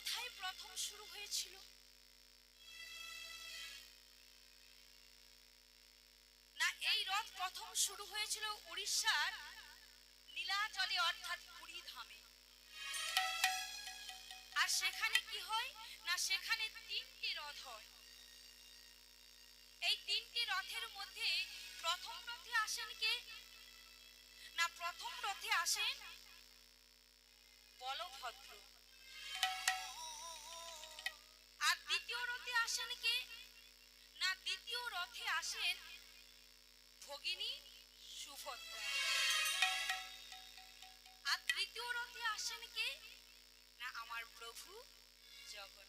কোথায় প্রথম শুরু হয়েছিল। না, এই রথ প্রথম শুরু হয়েছিল উড়িষ্যার নীলাচলে, অর্থাৎ পুরী ধামে। আর সেখানে কি হয়? না, সেখানে তিনটি রথ হয়। এই তিনটি রথের মধ্যে প্রথম রথে আসেন কে? না, প্রথম রথে আসেন বলভদ্র। রথে আসেন কে না দ্বিতীয় রথে আসেন ভগিনী সুভদ্রা আর তৃতীয় রথে আসেন কে? না আমার প্রভু জগন।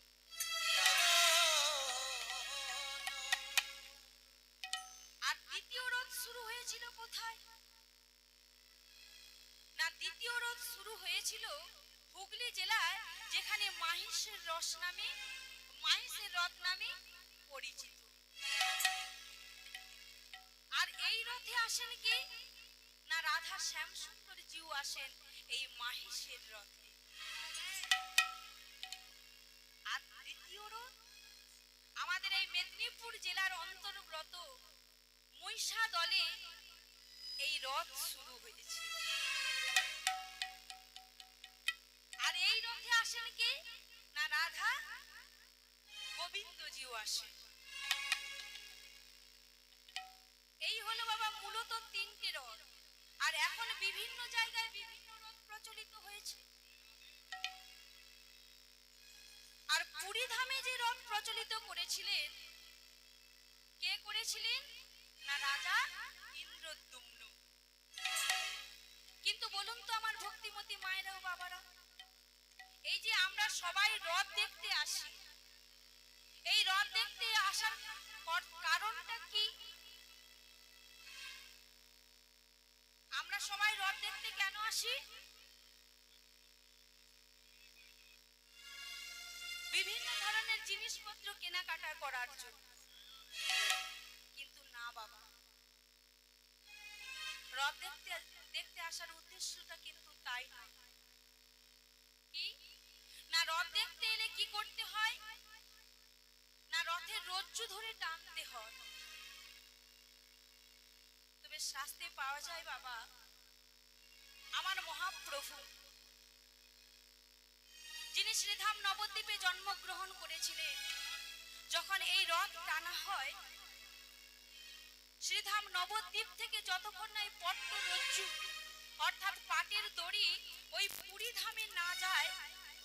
আর দ্বিতীয় রথ শুরু হয়েছিল কোথায়? না দ্বিতীয় রথ শুরু হয়েছিল হুগলি জেলায় যেখানে মাহিষের রস নামে মাহিষের রথ নামে পরিচিত। আর এই রথে আসেন কে? না রাধা শ্যাম সুন্দর জিউ আসেন এই মাহিষের রথে। আর তৃতীয় রথ আমাদের এই মেদিনীপুর জেলার অন্তর্গত মহিষা দলে এই রথ শুরু হয়েছে আর এই রথে আসেন কে না রাধা গোবিন্দজিও আসেন এই হলো বাবা মূলত তিনটে রথ। আর এখন বিভিন্ন জায়গায় বিভিন্ন রথ প্রচলিত হয়েছে। আর পুরী ধামে যে রথ প্রচলিত করেছিলেন, কে করেছিলেন? না, রাজা ইন্দ্রদ্যুম্ন। কিন্তু বলুন তো আমার ভক্তিমতী মায়েরা ও বাবারা এই যে আমরা সবাই রথ দেখতে আসি রথ দেখতে আসার কারণটা কি? আমরা সবাই রথ দেখতে কেন আসি? বিভিন্ন ধরনের জিনিসপত্র কেনাকাটা করার জন্য। কিন্তু না বাবা। রথ দেখতে দেখতে আসার উদ্দেশ্যটা কিন্তু তাই না কি না রথ দেখতে এলে কি করতে হয় না রথের রজ্জু ধরে টানতে হয়। তবে শাস্তি পাওয়া যায়, বাবা। আমার মহাপ্রভু, যিনি শ্রীধাম নবদ্বীপে জন্মগ্রহণ করেছিলেন, যখন এই রথ টানা হয়, শ্রীধাম নবদ্বীপ থেকে যতক্ষণ না এই পট্ট রজ্জু অর্থাৎ পাটের দড়ি, ওই পুরী ধামে না যায়,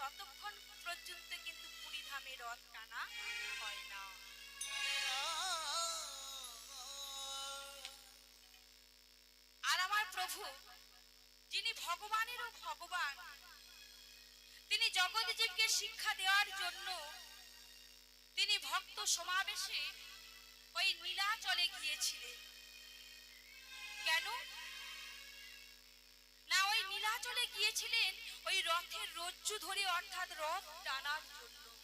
ততক্ষণ পর্যন্ত কিন্তু পুরী ধামে রথ টানা হয় না। প্রভু, যিনি ভগবানেরও ভগবান, তিনি জগৎজীবকে শিক্ষা দেওয়ার জন্য তিনি ভক্ত সমাবেশে ওই নীলাচলে গিয়েছিলেন। কেন? না, ওই নীলাচলে গিয়েছিলেন ওই রথের রজ্জু ধরে, অর্থাৎ রথ টানার জন্য।